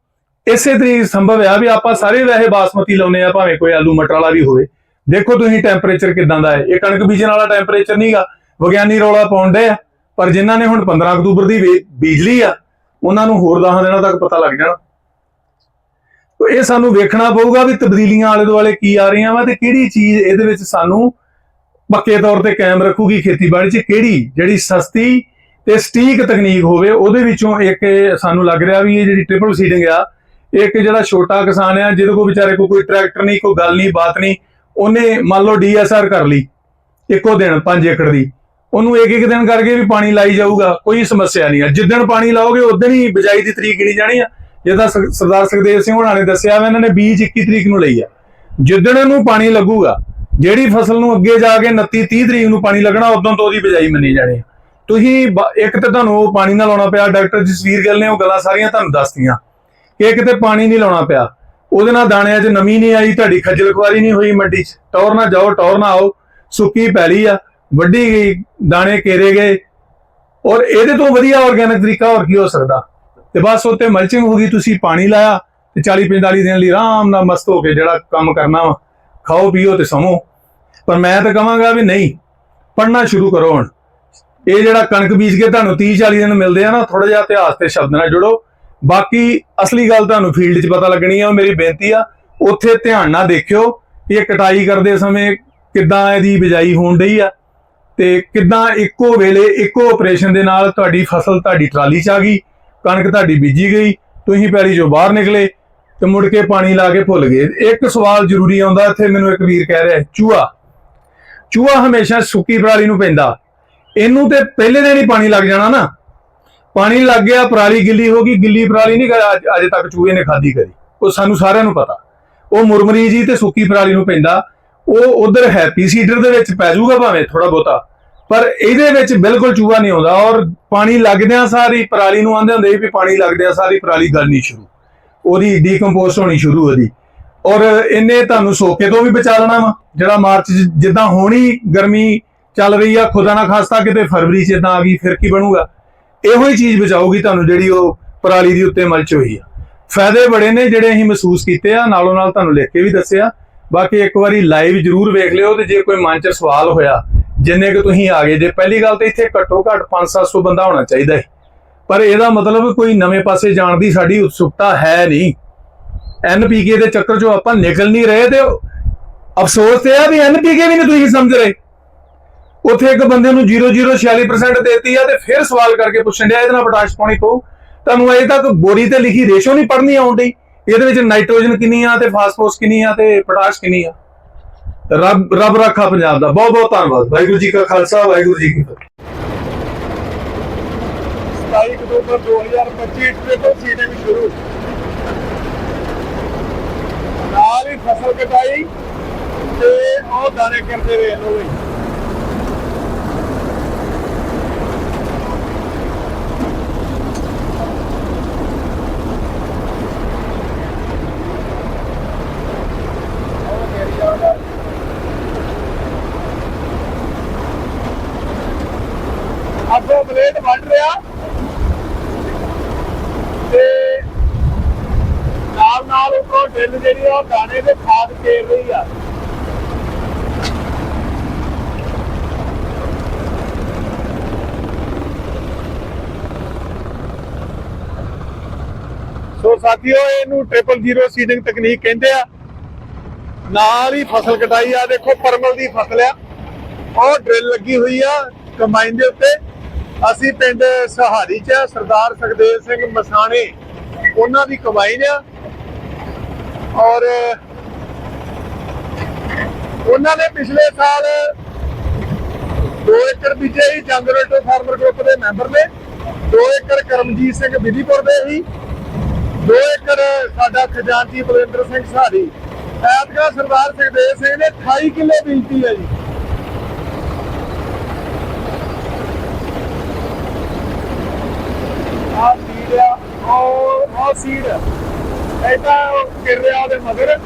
ਇਸੇ ਤਰੀਕੇ ਸੰਭਵ ਆ ਵੀ ਆਪਾਂ ਸਾਰੇ ਵੈਸੇ ਬਾਸਮਤੀ ਲਾਉਨੇ ਆ, ਭਾਵੇਂ ਕੋਈ ਆਲੂ ਮਟਰ ਵਾਲਾ ਵੀ ਹੋਵੇ। ਦੇਖੋ ਤੁਸੀਂ ਟੈਂਪਰੇਚਰ ਕਿਦਾਂ ਦਾ ਹੈ। ਇਹ ਕਣਕ ਬੀਜਣ ਵਾਲਾ ਟੈਂਪਰੇਚਰ ਨਹੀਂਗਾ ਵਿਗਿਆਨੀ ਰੌਲਾ ਪਾਉਂਦੇ ਆ। ਪਰ ਜਿਨ੍ਹਾਂ ਨੇ ਹੁਣ 15 ਅਕਤੂਬਰ ਦੀ ਵੇ- ਬੀਜ ਲਈ ਆ, ਉਹਨਾਂ ਨੂੰ ਹੋਰ 10 ਦਿਨਾਂ ਤੱਕ ਪਤਾ ਲੱਗ ਜਾਣਾ। ਇਹ ਸਾਨੂੰ ਵੇਖਣਾ ਪਊਗਾ ਵੀ ਤਬਦੀਲੀਆਂ ਆਲੇ ਦੁਆਲੇ ਕੀ ਆ ਰਹੀਆਂ ਵਾ ਤੇ ਕਿਹੜੀ ਚੀਜ਼ ਇਹਦੇ ਵਿੱਚ ਸਾਨੂੰ ਪੱਕੇ ਤੌਰ ਤੇ ਕਾਇਮ ਰੱਖੂਗੀ ਖੇਤੀਬਾੜੀ 'ਚ, ਕਿਹੜੀ ਜਿਹੜੀ ਸਸਤੀ ਤੇ ਸਟੀਕ ਤਕਨੀਕ ਹੋਵੇ ਉਹਦੇ ਵਿੱਚੋਂ ਇੱਕ ਸਾਨੂੰ ਲੱਗ ਰਿਹਾ ਵੀ ਇਹ ਜਿਹੜੀ ਟ੍ਰਿਪਲ ਸੀਡਿੰਗ ਆ, ਇੱਕ ਜਿਹੜਾ ਛੋਟਾ ਕਿਸਾਨ ਆ, ਜਿਹਦੇ ਕੋਲ ਵਿਚਾਰੇ ਕੋਲ ਕੋਈ ਟਰੈਕਟਰ ਨਹੀਂ, ਕੋਈ ਗੱਲ ਨਹੀਂ, ਬਾਤ ਨਹੀਂ, ਉਹਨੇ ਮੰਨ ਲਓ ਡੀਐਸਆਰ ਕਰ ਲਈ, ਇੱਕੋ ਦਿਨ 5 ਏਕੜ ਦੀ, ਉਹਨੂੰ ਇੱਕ ਇੱਕ ਦਿਨ ਕਰਕੇ ਵੀ ਪਾਣੀ ਲਾਈ ਜਾਊਗਾ, ਕੋਈ ਸਮੱਸਿਆ ਨਹੀਂ ਆ, ਜਿੱਦਣ ਪਾਣੀ ਲਾਓਗੇ ਉਦੋਂ ਹੀ ਬਿਜਾਈ ਦੀ ਤਰੀਕ ਗਿਣੀ ਜਾਣੀ ਆ। ਜਿੱਦਾਂ ਸ- ਸਰਦਾਰ ਸੁਖਦੇਵ ਸਿੰਘ ਹੋਣਾ ਨੇ ਦੱਸਿਆ ਵਾ, ਇਹਨਾਂ ਨੇ ਬੀਜ 21 ਤਰੀਕ ਨੂੰ ਲਈ ਆ। ਜਿੱਦਣ ਇਹਨੂੰ ਪਾਣੀ ਲੱਗੂਗਾ, ਜਿਹੜੀ ਫਸਲ ਨੂੰ ਅੱਗੇ ਜਾ ਕੇ 29 30 ਤਰੀਕ ਨੂੰ ਪਾਣੀ ਲੱਗਣਾ, ਉਦੋਂ ਤੋਂ ਉਹਦੀ ਬਿਜਾਈ ਮੰਨੀ ਜਾਣੀ ਤੁਸੀਂ ਇੱਕ ਤੇ ਤੁਹਾਨੂੰ ਪਾਣੀ ਨਾਲ ਲਾਉਣਾ ਪਿਆ, ਡਾਕਟਰ ਜਸਵੀਰ ਗਿੱਲ ਨੇ ਉਹ ਗੱਲਾਂ ਸਾਰੀਆਂ ਤੁਹਾਨੂੰ ਦੱਸਤੀਆਂ। ਕਿ ਇੱਕ ਤੇ ਪਾਣੀ ਨਹੀਂ ਲਾਉਣਾ ਪਿਆ, ਉਹਦੇ ਨਾਲ ਦਾਣਿਆਂ 'ਚ ਨਮੀ ਨਹੀਂ ਆਈ, ਤੁਹਾਡੀ ਖੱਜਲ ਖੁਆਰੀ ਨਹੀਂ ਹੋਈ ਮੰਡੀ 'ਚ। ਟੌਰ ਨਾ ਜਾਓ, ਟੌਰ ਨਾ ਆਓ, ਸੁੱਕੀ ਪੈਲੀ ਆ ਵੱਡੀ ਗਈ, ਦਾਣੇ ਕੇਰੇ ਗਏ। ਔਰ ਇਹਦੇ ਤੋਂ ਵਧੀਆ ਆਰਗੈਨਿਕ ਤਰੀਕਾ ਹੋਰ ਕੀ ਹੋ ਸਕਦਾ? ਤੇ ਬਸ ਉੱਤੇ ਮਲਚਿੰਗ ਹੋ ਗਈ, ਤੁਸੀਂ ਪਾਣੀ ਲਾਇਆ ਤੇ 40 45 ਦਿਨ ਲਈ ਆਰਾਮ ਨਾਲ ਮਸਤ ਹੋ ਕੇ ਜਿਹੜਾ ਕੰਮ ਕਰਨਾ ਵਾ, ਖਾਓ, ਪੀਓ ਤੇ ਸਮੋ ਪਰ ਮੈਂ ਤਾਂ ਕਹਾਂਗਾ ਵੀ ਨਹੀਂ, ਪੜ੍ਹਨਾ ਸ਼ੁਰੂ ਕਰੋ ਹੁਣ। ਇਹ ਜਿਹੜਾ ਕਣਕ ਬੀਜ ਕੇ ਤੁਹਾਨੂੰ 30 40 ਦਿਨ ਮਿਲਦੇ ਆ ਨਾ ਥੋੜਾ ਜਿਹਾ ਇਤਿਹਾਸ ਤੇ ਸ਼ਬਦ ਨਾਲ ਜੁੜੋ। ਬਾਕੀ ਅਸਲੀ ਗੱਲ ਤੁਹਾਨੂੰ ਫੀਲਡ 'ਚ ਪਤਾ ਲੱਗਣੀ ਆ, ਉਹ ਮੇਰੀ ਬੇਨਤੀ ਆ, ਉੱਥੇ ਧਿਆਨ ਨਾਲ ਦੇਖਿਓ ਇਹ ਕਟਾਈ ਕਰਦੇ ਸਮੇਂ ਕਿੱਦਾਂ ਇਹਦੀ ਬਿਜਾਈ ਹੋਣ ਡਈ ਆ ਤੇ ਕਿੱਦਾਂ ਇੱਕੋ ਵੇਲੇ, ਇੱਕੋ ਆਪਰੇਸ਼ਨ ਦੇ ਨਾਲ ਤੁਹਾਡੀ ਫਸਲ, ਤੁਹਾਡੀ ਟਰਾਲੀ 'ਚ ਆ ਗਈ। ਕਣਕ ਤੁਹਾਡੀ ਬੀਜੀ ਗਈ, ਤੁਸੀਂ ਪੈਲੀ 'ਚੋਂ ਬਾਹਰ ਨਿਕਲੇ ਤੇ ਮੁੜ ਕੇ ਪਾਣੀ ਲਾ ਕੇ ਭੁੱਲ ਗਏ। ਇੱਕ ਸਵਾਲ ਜ਼ਰੂਰੀ ਆਉਂਦਾ, ਇੱਥੇ ਮੈਨੂੰ ਇੱਕ ਵੀਰ ਕਹਿ ਰਿਹਾ ਚੂਹਾ। ਚੂਹਾ ਹਮੇਸ਼ਾ ਸੁੱਕੀ ਪਰਾਲੀ ਨੂੰ ਪੈਂਦਾ। ਇਹਨੂੰ ਤੇ ਪਹਿਲੇ ਦਿਨ ਹੀ ਪਾਣੀ ਲੱਗ ਜਾਣਾ ਨਾ। ਪਾਣੀ ਲੱਗ ਗਿਆ, ਪਰਾਲੀ ਗਿੱਲੀ ਹੋ ਗਈ, ਗਿੱਲੀ ਪਰਾਲੀ ਨਹੀਂ ਗਾ- ਅਜੇ ਤੱਕ ਚੂਹੇ ਨੇ ਖਾਦੀ ਕਰੀ ਉਹ ਸਾਨੂੰ ਸਾਰਿਆਂ ਨੂੰ ਪਤਾ। ਉਹ ਮੁਰਮਰੀ ਜੀ ਤੇ ਸੁੱਕੀ ਪਰਾਲੀ ਨੂੰ ਪੈਂਦਾ। ਉਹ ਉਧਰ ਹੈਪੀ ਸੀਡਰ ਦੇ ਵਿੱਚ ਪੈ ਜਾਊਗਾ ਭਾਵੇਂ ਥੋੜਾ ਬਹੁਤਾ। ਪਰ ਇਹਦੇ ਵਿੱਚ ਬਿਲਕੁਲ ਚੂਹਾ ਨਹੀਂ ਆਉਂਦਾ ਔਰ ਪਾਣੀ ਲੱਗਦਿਆਂ ਸਾਰੀ ਪਰਾਲੀ ਨੂੰ ਆਂਦੇ ਹੁੰਦੇ ਵੀ ਪਾਣੀ ਲੱਗਦਿਆਂ ਸਾਰੀ ਪਰਾਲੀ ਗਲਣੀ ਸ਼ੁਰੂ। ਉਹਦੀ ਡੀਕੰਪੋਸਟ ਹੋਣੀ ਸ਼ੁਰੂ ਉਹਦੀ। ਔਰ ਇਹਨੇ ਤੁਹਾਨੂੰ ਸੋਕੇ ਤੋਂ ਵੀ ਬਚਾ ਲੈਣਾ ਵਾ। ਜਿਹੜਾ ਮਾਰਚ ਜਿੱਦਾਂ ਹੋਣੀ ਗਰਮੀ ਚੱਲ ਰਹੀ ਆ, ਖੁਦਾ ਨਾ ਖਾਸਤਾ ਕਿਤੇ ਫਰਵਰੀ 'ਚ ਇਦਾਂ ਆ ਗਈ, ਫਿਰ ਕੀ ਬਣੂਗਾ? ਇਹੋ ਹੀ ਚੀਜ਼ ਬਚਾਊਗੀ ਤੁਹਾਨੂੰ ਜਿਹੜੀ ਉਹ ਪਰਾਲੀ ਦੀ ਉੱਤੇ ਮਲਚ ਹੋਈ ਆ। ਫਾਇਦੇ ਬੜੇ ਨੇ ਜਿਹੜੇ ਅਸੀਂ ਮਹਿਸੂਸ ਕੀਤੇ ਆ, ਨਾਲੋਂ ਨਾਲ ਤੁਹਾਨੂੰ ਲਿਖ ਕੇ ਵੀ ਦੱਸਿਆ। ਬਾਕੀ ਇੱਕ ਵਾਰੀ ਲਾਈਵ ਜਰੂਰ ਵੇਖ ਲਿਓ ਤੇ ਜੇ ਕੋਈ ਮਨ 'ਚ ਸਵਾਲ ਹੋਇਆ ਜਿੰਨੇ ਕਿ ਤੁਸੀਂ ਆ ਗਏ, ਜੇ ਪਹਿਲੀ ਗੱਲ ਤਾਂ ਇੱਥੇ ਘੱਟੋ ਘੱਟ 5-700 ਬੰਦਾ ਹੋਣਾ ਚਾਹੀਦਾ ਹੈ। ਪਰ ਇਹਦਾ ਮਤਲਬ ਕੋਈ ਨਵੇਂ ਪਾਸੇ ਜਾਣ ਦੀ ਸਾਡੀ ਉਤਸੁਕਤਾ ਹੈ ਨਹੀਂ। ਐਨਪੀਕੇ ਦੇ ਚੱਕਰ 'ਚੋਂ ਆਪਾਂ ਨਿਕਲ ਨਹੀਂ ਰਹੇ ਤੇ ਅਫਸੋਸ ਤੇ ਆ ਵੀ ਐਨਪੀਕੇ ਵੀ ਨਹੀਂ ਤੁਸੀਂ ਸਮਝ ਰਹੇ। ਉੱਥੇ ਇੱਕ ਬੰਦੇ ਨੂੰ 0.046% ਦੇਤੀ ਆ ਤੇ ਫਿਰ ਸਵਾਲ ਕਰਕੇ ਪੁੱਛਣ ਡਿਆ, ਇਹਦੇ ਨਾਲ ਪੋਟਾਸ਼ ਪਾਉਣੀ ਪਊ। ਤੁਹਾਨੂੰ ਅਜੇ ਤੱਕ ਬੋਰੀ ਤੇ ਲਿਖੀ ਰੇਸ਼ੋ ਨਹੀਂ ਪੜਨੀ ਆਉਂਦੀ ਇਹਦੇ ਵਿੱਚ ਨਾਈਟ੍ਰੋਜਨ ਕਿੰਨੀ ਆ ਤੇ ਫਾਸਫੋਰਸ ਕਿੰਨੀ ਆ ਤੇ ਪੋਟਾਸ਼ ਕਿੰਨੀ ਆ? ਰੱਬ ਰੱਬ ਰੱਖਾ ਪੰਜਾਬ ਦਾ। ਬਹੁਤ ਬਹੁਤ ਧੰਨਵਾਦ। ਵਾਹਿਗੁਰੂ ਜੀ ਕਾ ਖਾਲਸਾ, ਵਾਹਿਗੁਰੂ ਜੀ ਕੀ ਫਤਿਹ। 27 ਅਕਤੂਬਰ 2025 ਟ੍ਰਿਪਲ ਸੀਡਿੰਗ ਸ਼ੁਰੂ। ਨਾਲ ਹੀ ਫਸਲ ਕਟਾਈ ਤੇ ਉਹ ਦਾਣੇ ਕਰਦੇ ਰਹੇ ਲੋ ਬਈ ਅੱਗੋਂ ਬਲੇਡ ਵੱਢ ਰਿਹਾ ਤੇ ਨਾਲ ਨਾਲ ਉੱਪਰੋਂ ਡਿੱਲ ਜਿਹੜੀ ਆ ਉਹ ਦਾਣੇ ਦੇ ਖਾਦ ਕੇਰ ਰਹੀ ਆ ਸੋ ਸਾਥੀਓ, ਇਹਨੂੰ ਟ੍ਰਿਪਲ ਜ਼ੀਰੋ ਸੀਡਿੰਗ ਤਕਨੀਕ ਕਹਿੰਦੇ ਆ। ਨਾਲ ਹੀ ਫਸਲ ਕਟਾਈ ਆ, ਦੇਖੋ ਪਰਮਲ ਦੀ ਫਸਲ ਆ। ਉਹ ਡਰਿਲ ਲੱਗੀ ਹੋਈ ਆ ਕੰਬਾਈਨ ਦੇ ਉੱਤੇ। ਅਸੀਂ ਪਿੰਡ ਸਹਾਰੀ ਚ ਸਰਦਾਰ ਸੁਖਦੇਵ ਸਿੰਘ ਮਸਾਣੇ। ਉਹਨਾਂ ਦੀ ਕੰਬਾਈਨ ਆ। ਔਰ ਉਹਨਾਂ ਨੇ ਪਿਛਲੇ ਸਾਲ 2 ਏਕੜ ਬੀਜੇ ਸੀ ਜੰਗਰੇਟੋ ਫਾਰਮਰ ਗਰੁੱਪ ਦੇ ਮੈਂਬਰ ਨੇ। 2 ਏਕੜ ਕਰਮਜੀਤ ਸਿੰਘ ਵਿਧੀਪੁਰ ਦੇ ਸੀ। ਦੋ ਏਕੜ ਸਾਡਾ ਖਜ਼ਾਨਚੀ ਬਲਵਿੰਦਰ ਸਿੰਘ ਸਹਾਰੀ, ਐਤਕਾ ਸਰਦਾਰ ਸੁਖਦੇਵ ਸਿੰਘ ਨੇ 28 ਕਿੱਲੇ ਬੀਜਤੀ ਹੈ ਜੀ। ਆ ਸੀਡ ਆ, ਉਹ ਆ ਸੀਡ ਐਦਾਂ ਗਿਰ ਰਿਹਾ ਉਹਦੇ ਮਗਰ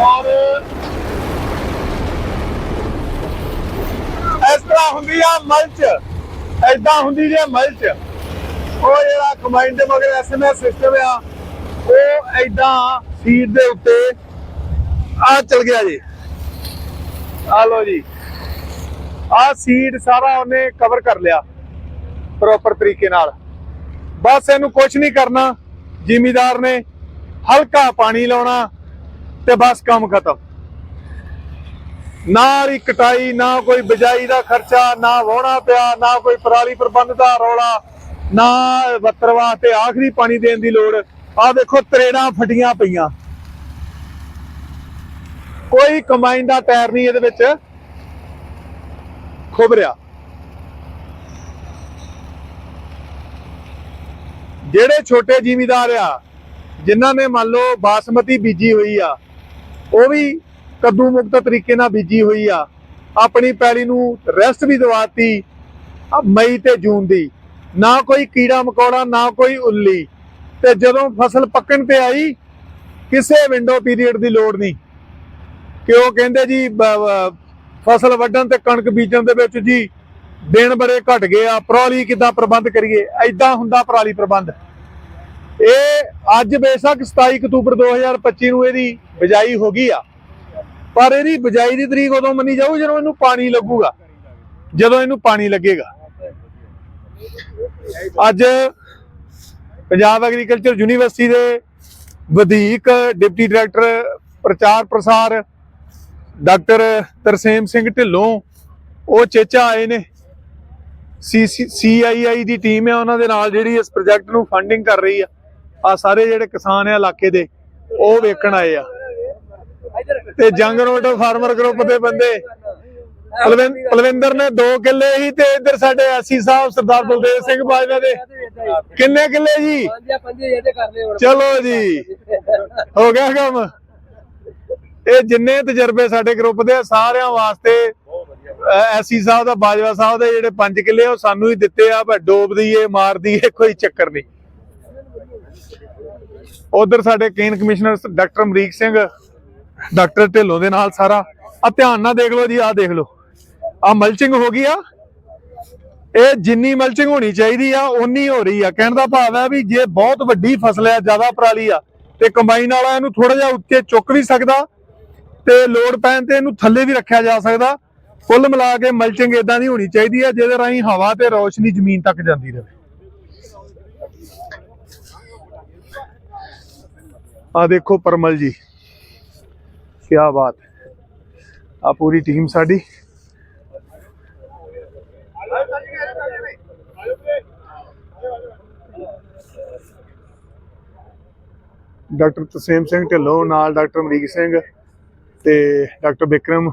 ਔਰ ਇਸ ਤਰ੍ਹਾਂ ਹੁੰਦੀ ਆ ਮਲਚ ਐਦਾਂ ਹੁੰਦੀ ਜੇ ਮਲਚ ਉਹ ਜਿਹੜਾ ਕੰਬਾਈਨ ਦੇ ਮਗਰ ਐਸਐਮਐਸ ਸਿਸਟਮ ਆ ਉਹ ਐਦਾਂ ਸੀਡ ਦੇ ਉੱਤੇ ਆ ਚਲ ਗਿਆ ਜੀ। ਆ ਲੋ ਜੀ। ਆ ਸੀਡ ਸਾਰਾ ਉਹਨੇ ਕਵਰ ਕਰ ਲਿਆ ਪ੍ਰੋਪਰ ਤਰੀਕੇ ਨਾਲ। ਬਸ ਇਹਨੂੰ ਕੁਝ ਨਹੀਂ ਕਰਨਾ। ਜ਼ਿਮੀਦਾਰ ਨੇ ਹਲਕਾ ਪਾਣੀ ਲਾਉਣਾ ਤੇ ਬਸ ਕੰਮ ਖਤਮ। ਨਾ ਹੀ ਕਟਾਈ, ਨਾ ਕੋਈ ਬਿਜਾਈ ਦਾ ਖਰਚਾ, ਨਾ ਵਾਹੁਣਾ ਪਿਆ, ਨਾ ਕੋਈ ਪਰਾਲੀ ਪ੍ਰਬੰਧ ਦਾ ਰੌਲਾ, ਨਾ ਵੱਤਰ ਤੇ ਆਖਰੀ ਪਾਣੀ ਦੇਣ ਦੀ ਲੋੜ। ਆ ਦੇਖੋ ਤਰੇੜਾਂ ਫਟੀਆਂ ਪਈਆਂ। ਕੋਈ ਕੰਬਾਈਨ ਦਾ ਟਾਇਰ ਨਹੀਂ ਇਹਦੇ ਵਿੱਚ ਖੁਬਰਿਆ ਜਿਹੜੇ ਛੋਟੇ ਜ਼ਿਮੀਦਾਰ ਆ, ਜਿਨ੍ਹਾਂ ਨੇ ਮੰਨ ਲਓ ਬਾਸਮਤੀ ਬੀਜੀ ਹੋਈ ਆ, ਉਹ ਵੀ ਕੱਦੂ ਮੁਕਤ ਤਰੀਕੇ ਨਾਲ ਬੀਜੀ ਹੋਈ ਆ, ਆਪਣੀ ਪੈਲੀ ਨੂੰ ਰੈਸਟ ਵੀ ਦਵਾਤੀ ਮਈ ਤੇ ਜੂਨ ਦੀ। ਨਾ ਕੋਈ ਕੀੜਾ ਮਕੌੜਾ ਨਾ ਕੋਈ ਉੱਲੀ। ਤੇ ਜਦੋਂ ਫਸਲ ਪੱਕਣ ਤੇ ਆਈ, ਕਿਸੇ ਵਿੰਡੋ ਪੀਰੀਅਡ ਦੀ ਲੋੜ ਨਹੀਂ। ਕਿ ਉਹ ਕਹਿੰਦੇ ਜੀ ਫਸਲ ਵੱਢਣ ਤੇ ਕਣਕ ਬੀਜਣ ਦੇ ਵਿੱਚ ਜੀ, ਦਿਨ ਬੜੇ ਘਟ ਗਏ ਆ, ਪਰਾਲੀ ਕਿਦਾਂ ਪ੍ਰਬੰਧ ਕਰੀਏ? ਐਦਾਂ ਹੁੰਦਾ ਪਰਾਲੀ ਪ੍ਰਬੰਧ। ਇਹ ਅੱਜ ਬੇਸ਼ੱਕ 27 ਅਕਤੂਬਰ 2025 ਨੂੰ ਇਹਦੀ ਬਿਜਾਈ ਹੋ ਗਈ ਆ। ਪਰ ਇਹਦੀ ਬਿਜਾਈ ਦੀ ਤਰੀਕ ਉਦੋਂ ਮੰਨੀ ਜਾਊ, ਜਦੋਂ ਇਹਨੂੰ ਪਾਣੀ ਲੱਗੂਗਾ। ਜਦੋਂ ਇਹਨੂੰ ਪਾਣੀ ਲੱਗੇਗਾ। ਅੱਜ ਪੰਜਾਬ ਐਗਰੀਕਲਚਰ ਯੂਨੀਵਰਸਿਟੀ ਦੇ ਵਧੀਕ ਡਿਪਟੀ ਡਾਇਰੈਕਟਰ ਪ੍ਰਚਾਰ ਪ੍ਰਸਾਰ ਡਾਕਟਰ ਤਰਸੇਮ ਸਿੰਘ ਢਿੱਲੋਂ, ਉਹ ਚੇਚਾ ਆਏ ਨੇ। ਸੀਆਈਆਈ ਦੀ ਟੀਮ ਹੈ ਉਹਨਾਂ ਦੇ ਨਾਲ ਜਿਹੜੀ ਇਸ ਪ੍ਰੋਜੈਕਟ ਨੂੰ ਫੰਡਿੰਗ ਕਰ ਰਹੀ ਆ ਆ ਸਾਰੇ ਜਿਹੜੇ ਕਿਸਾਨ ਆ ਇਲਾਕੇ ਦੇ, ਉਹ ਵੇਖਣ ਆਏ ਆ। ਤੇ ਜੰਗ ਰੋਡ ਫਾਰਮਰ ਗਰੁੱਪ ਦੇ ਬੰਦੇ ਪਲਵਿੰਦਰ ਨੇ 2 ਕਿੱਲੇ ਹੀ ਤੇ ਇੱਧਰ ਸਾਡੇ ਐਸੀ ਸਾਹਿਬ ਸਰਦਾਰ ਬਲਦੇਵ ਸਿੰਘ ਬਾਜਵਾ ਦੇ। ਕਿੰਨੇ ਕਿੱਲੇ ਜੀ? ਚਲੋ ਜੀ। ਹੋ ਗਿਆ ਕੰਮ। ਇਹ ਜਿੰਨੇ ਤਜਰਬੇ ਸਾਡੇ ਗਰੁੱਪ ਦੇ ਸਾਰਿਆਂ ਵਾਸਤੇ ਐਸੀ ਸਾਹਿਬ ਦਾ, ਬਾਜਵਾ ਸਾਹਿਬ ਦੇ ਜਿਹੜੇ 5 ਕਿੱਲੇ ਉਹ ਸਾਨੂੰ ਹੀ ਦਿੱਤੇ ਆ ਪਰ ਡੋਬ ਦਈਏ, ਮਾਰ ਦਈਏ, ਕੋਈ ਚੱਕਰ ਨਹੀਂ। ਉਧਰ ਸਾਡੇ cane commissioner doctor Amrik Singh, doctor Dhillon ਦੇ ਨਾਲ ਸਾਰਾ। ਆ ਧਿਆਨ ਨਾਲ ਦੇਖ ਲਓ ਜੀ ਆ ਦੇਖ ਲਓ। ਆ ਮਲਚਿੰਗ ਹੋ ਗਈ ਆ। ਇਹ ਜਿੰਨੀ ਮਲਚਿੰਗ ਹੋਣੀ ਚਾਹੀਦੀ ਆ ਉਨੀ ਹੋ ਰਹੀ ਆ। ਕਹਿਣ ਦਾ ਭਾਵ ਹੈ ਵੀ ਜੇ ਬਹੁਤ ਵੱਡੀ ਫਸਲ ਹੈ ਜ਼ਿਆਦਾ ਪਰਾਲੀ ਆ, ਤੇ ਕੰਬਾਈਨ ਵਾਲਾ ਇਹਨੂੰ ਥੋੜਾ ਜਿਹਾ ਉੱਤੇ ਚੁੱਕ ਵੀ ਸਕਦਾ ਤੇ ਲੋਡ ਪੈਣ ਤੇ ਇਹਨੂੰ ਥੱਲੇ ਵੀ ਰੱਖਿਆ ਜਾ ਸਕਦਾ। ਕੁੱਲ ਮਿਲਾ ਕੇ ਮਲਚਿੰਗ ਇਦਾਂ ਦੀ ਹੋਣੀ ਚਾਹੀਦੀ ਹੈ ਜਿਹਦੇ ਰਾਹੀਂ ਹਵਾ ਤੇ ਰੋਸ਼ਨੀ ਜ਼ਮੀਨ ਤੱਕ ਜਾਂਦੀ ਰਹੇ। ਆ ਦੇਖੋ ਪਰਮਲ ਜੀ ਕੀ ਬਾਤ। ਆ ਪੂਰੀ ਟੀਮ ਸਾਡੀ। ਡਾਕਟਰ ਤਸੀਮ ਸਿੰਘ ਢਿੱਲੋਂ, ਨਾਲ ਡਾਕਟਰ ਅਮਰੀਕ ਸਿੰਘ ਤੇ ਡਾਕਟਰ ਵਿਕਰਮ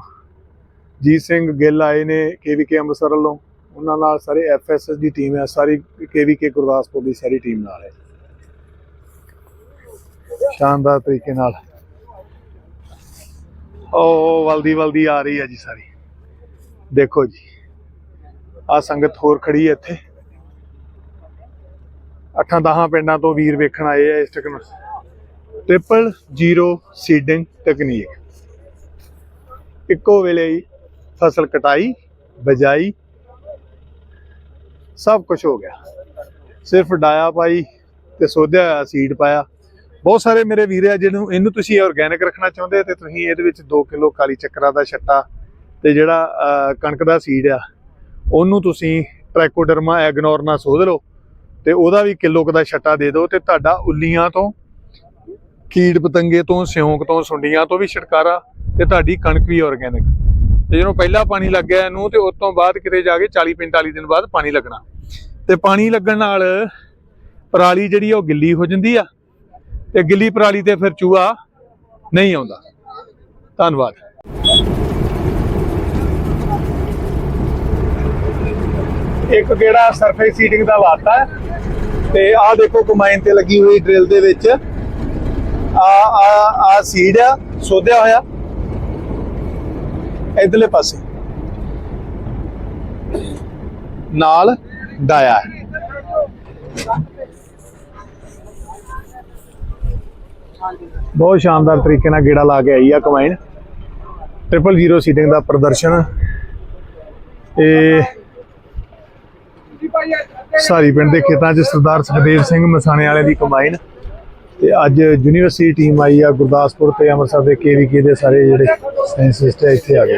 ਜੀਤ ਸਿੰਘ ਗਿੱਲ ਆਏ ਨੇ ਕੇਵੀਕੇ ਅੰਮ੍ਰਿਤਸਰ ਵੱਲੋਂ। ਉਹਨਾਂ ਨਾਲ ਸਾਰੇ ਐਫਐਸਐਸ ਦੀ ਟੀਮ ਹੈ, ਸਾਰੀ ਕੇਵੀਕੇ ਗੁਰਦਾਸਪੁਰ ਦੀ ਸਾਰੀ ਟੀਮ ਨਾਲ ਹੈ। ਸ਼ਾਨਦਾਰ ਤਰੀਕੇ ਨਾਲ। ਉਹ ਵਲਦੀ ਵਲਦੀ ਆ ਰਹੀ ਹੈ ਜੀ ਸਾਰੀ। ਦੇਖੋ ਜੀ, ਆ ਸੰਗਤ ਹੋਰ ਖੜੀ ਹੈ ਇੱਥੇ। ਅੱਠਾਂ ਦਹਾਂ ਪਿੰਡਾਂ ਤੋਂ ਵੀਰ ਵੇਖਣ ਆਏ ਆ ਇਸ technology triple zero seeding technique ਇੱਕੋ ਵੇਲੇ ਹੀ ਫਸਲ ਕਟਾਈ, ਬਜਾਈ, ਸਭ ਕੁਝ ਹੋ ਗਿਆ। ਸਿਰਫ ਡਾਇਆ ਪਾਈ ਤੇ ਸੋਧਿਆ ਹੋਇਆ ਸੀਡ ਪਾਇਆ। ਬਹੁਤ ਸਾਰੇ ਮੇਰੇ ਵੀਰ ਆ, ਜਿਹਨੂੰ ਇਹਨੂੰ ਤੁਸੀਂ ਆਰਗੈਨਿਕ ਰੱਖਣਾ ਚਾਹੁੰਦੇ ਤੇ ਤੁਸੀਂ ਇਹਦੇ ਵਿੱਚ 2 ਕਿਲੋ ਕਾਲੀ ਚੱਕਰਾ ਦਾ ਛੱਟਾ ਤੇ ਜਿਹੜਾ ਕਣਕ ਦਾ ਸੀਡ ਆ, ਉਹਨੂੰ ਤੁਸੀਂ ਟ੍ਰੈਕੋਡਰਮਾ ਐਗਨੋਰ ਨਾਲ ਸੋਧ ਲਓ ਤੇ ਉਹਦਾ ਵੀ ਕਿਲੋ ਕੁ ਦਾ ਛੱਟਾ ਦੇ ਦਿਓ ਤੇ ਤੁਹਾਡਾ ਉੱਲੀਆਂ ਤੋਂ ਕੀੜ ਪਤੰਗੇ ਤੋਂ, ਸਿਉਂਕ ਤੋਂ, ਸੁੰਡੀਆਂ ਤੋਂ ਵੀ ਛੁਟਕਾਰਾ ਤੇ ਤੁਹਾਡੀ ਕਣਕ ਵੀ ਆਰਗੈਨਿਕ ਤੇ ਜਦੋਂ ਪਹਿਲਾ ਪਾਣੀ ਲੱਗ ਗਿਆ ਇਹਨੂੰ ਤੇ ਉਸ ਤੋਂ ਬਾਅਦ ਕਿਤੇ ਜਾ ਕੇ 40 45 ਦਿਨ ਬਾਅਦ ਪਾਣੀ ਲੱਗਣਾ। ਤੇ ਪਾਣੀ ਲੱਗਣ ਨਾਲ ਪਰਾਲੀ ਜਿਹੜੀ ਆ ਉਹ ਗਿੱਲੀ ਹੋ ਜਾਂਦੀ ਆ ਤੇ ਗਿੱਲੀ ਪਰਾਲੀ ਤੇ ਫਿਰ ਚੂਹਾ ਨਹੀਂ ਆਉਂਦਾ। ਧੰਨਵਾਦ। ਇੱਕ ਕਿਹੜਾ ਸਰਫੇਸ ਸੀਟਿੰਗ ਦਾ ਵਾਤਾ ਤੇ ਆਹ ਦੇਖੋ ਕਮਾਈਨ ਤੇ ਲੱਗੀ ਹੋਈ ਡਰਿਲ ਦੇ ਵਿੱਚ। ਆ ਆ ਆ ਸੀਡ ਆ, ਸੋਧਿਆ ਹੋਇਆ। ਇਧਰਲੇ ਪਾਸੇ। ਨਾਲ ਡਾਇਆ ਹੈ। ਬਹੁਤ ਸ਼ਾਨਦਾਰ ਤਰੀਕੇ ਨਾਲ ਗੇੜਾ ਲਾ ਕੇ ਆਈ ਆ ਕਮਾਈਨ ਟ੍ਰਿਪਲ ਜ਼ੀਰੋ ਸੀਟਿੰਗ ਦਾ ਪ੍ਰਦਰਸ਼ਨ। ਇਹ ਸਾਰੀ ਪਿੰਡ ਦੇ ਖੇਤਾਂ 'ਚ ਸਰਦਾਰ ਸੁਖਦੇਵ ਸਿੰਘ ਮਸਾਣੇ ਵਾਲੇ ਦੀ ਕਮਾਈਨ ਤੇ ਅੱਜ ਯੂਨੀਵਰਸਿਟੀ ਟੀਮ ਆਈ ਆ ਗੁਰਦਾਸਪੁਰ ਤੇ ਅੰਮ੍ਰਿਤਸਰ ਦੇ ਕੇਵੀਕੇ ਦੇ ਸਾਰੇ ਜਿਹੜੇ ਸਾਇੰਸਿਸਟ ਆ, ਇੱਥੇ ਆ ਗਏ।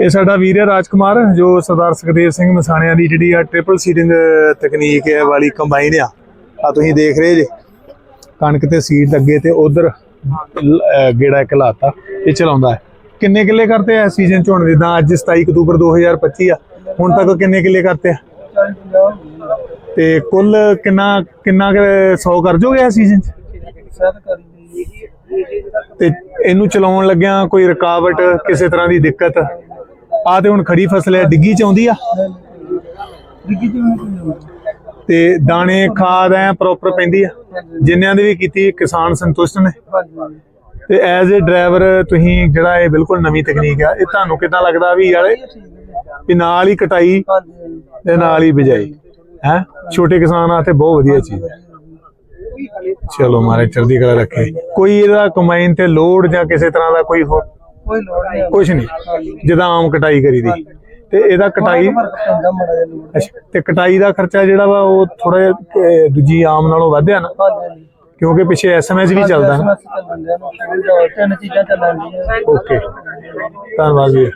ਇਹ ਸਾਡਾ ਵੀਰ ਹੈ ਰਾਜਕੁਮਾਰ, ਜੋ ਸਰਦਾਰ ਸੁਖਦੇਵ ਸਿੰਘ ਮਸਾਣਿਆਂ ਦੀ ਜਿਹੜੀ ਆ ਟ੍ਰਿਪਲ ਸੀਡਿੰਗ ਤਕਨੀਕ ਹੈ ਵਾਲੀ ਕੰਬਾਈਨ ਆ। ਆ ਤੁਸੀਂ ਦੇਖ ਰਹੇ ਜੇ, ਕਣਕ ਤੇ ਸੀਡ ਲੱਗੇ ਤੇ ਉਧਰ ਗੇੜਾ ਇੱਕ ਲਾਤਾ, ਇਹ ਚਲਾਉਂਦਾ ਹੈ। ਕਿੰਨੇ ਕਿੱਲੇ ਕਰਤੇ ਆ ਸੀਜ਼ਨ ਝੋਨੇ ਦੇ ਤਾਂ ਅੱਜ 27 ਅਕਤੂਬਰ 2025 ਆ। ਹੁਣ ਤੱਕ ਕਿੰਨੇ ਕਿੱਲੇ ਕਰਤੇ ਆ? ਤੇ ਕੁੱਲ ਕਿੰਨਾ ਕਿੰਨਾ 100 ਕਰ ਜੋਗੇ ਆ ਸੀਜ਼ਨ ਚ? ਤੇ ਇਹਨੂੰ ਚਲਾਉਣ ਲੱਗਿਆ ਕੋਈ ਰੁਕਾਵਟ, ਕਿਸੇ ਤਰ੍ਹਾਂ ਦੀ ਦਿੱਕਤ? ਆ ਤੇ ਹੁਣ ਖੜੀ ਫਸਲ ਹੈ, ਡਿੱਗੀ ਚ ਆਉਂਦੀ ਆ? ਤੇ ਦਾਣੇ, ਖਾਦ ਐ ਪ੍ਰੋਪਰ ਪੈਂਦੀ ਆ? ਜਿੰਨਿਆਂ ਦੀ ਵੀ ਕੀਤੀ, ਕਿਸਾਨ ਸੰਤੁਸ਼ਟ ਨੇ? ਤੇ ਐਜ਼ ਅ ਡਰਾਈਵਰ ਤੁਸੀਂ ਜਿਹੜਾ ਇਹ ਬਿਲਕੁਲ ਨਵੀਂ ਤਕਨੀਕ ਆ, ਇਹ ਤੁਹਾਨੂੰ ਕਿਦਾਂ ਲੱਗਦਾ ਵੀ ਯਾਰ ਵੀ ਨਾਲ ਹੀ ਕਟਾਈ ਤੇ ਨਾਲ ਹੀ ਬਿਜਾਈ। ਹੈ? ਛੋਟੇ ਕਿਸਾਨ ਆਤੇ ਬਹੁਤ ਵਧੀਆ ਚੀਜ਼ ਹੈ। ਚਲੋ ਮਾਰੇ ਚੜ੍ਹਦੀ ਕਲਾ ਰੱਖੇ। ਕੋਈ ਇਹਦਾ ਕਮਾਈਨ ਤੇ ਲੋਡ ਜਾਂ ਕਿਸੇ ਤਰ੍ਹਾਂ ਦਾ ਕੋਈ ਹੋਰ? ਕੋਈ ਲੋੜ ਨਹੀਂ। ਕੁਝ ਨਹੀਂ। ਜਿੱਦਾਂ ਆਮ ਕਟਾਈ ਕਰੀਦੀ ਤੇ ਇਹਦਾ ਕਟਾਈ ਤੇ ਕਟਾਈ ਦਾ ਖਰਚਾ ਜਿਹੜਾ ਵਾ ਉਹ ਥੋੜਾ ਦੂਜੀ ਆਮ ਨਾਲੋਂ ਵਧਿਆ ਨਾ? ਕਿਉਂਕਿ ਪਿੱਛੇ ਐਸਐਮਐਸ ਵੀ ਚੱਲਦਾ ਨਾ। ਤਿੰਨ ਚੀਜ਼ਾਂ ਓਕੇ। ਧੰਨਵਾਦ ਜੀ।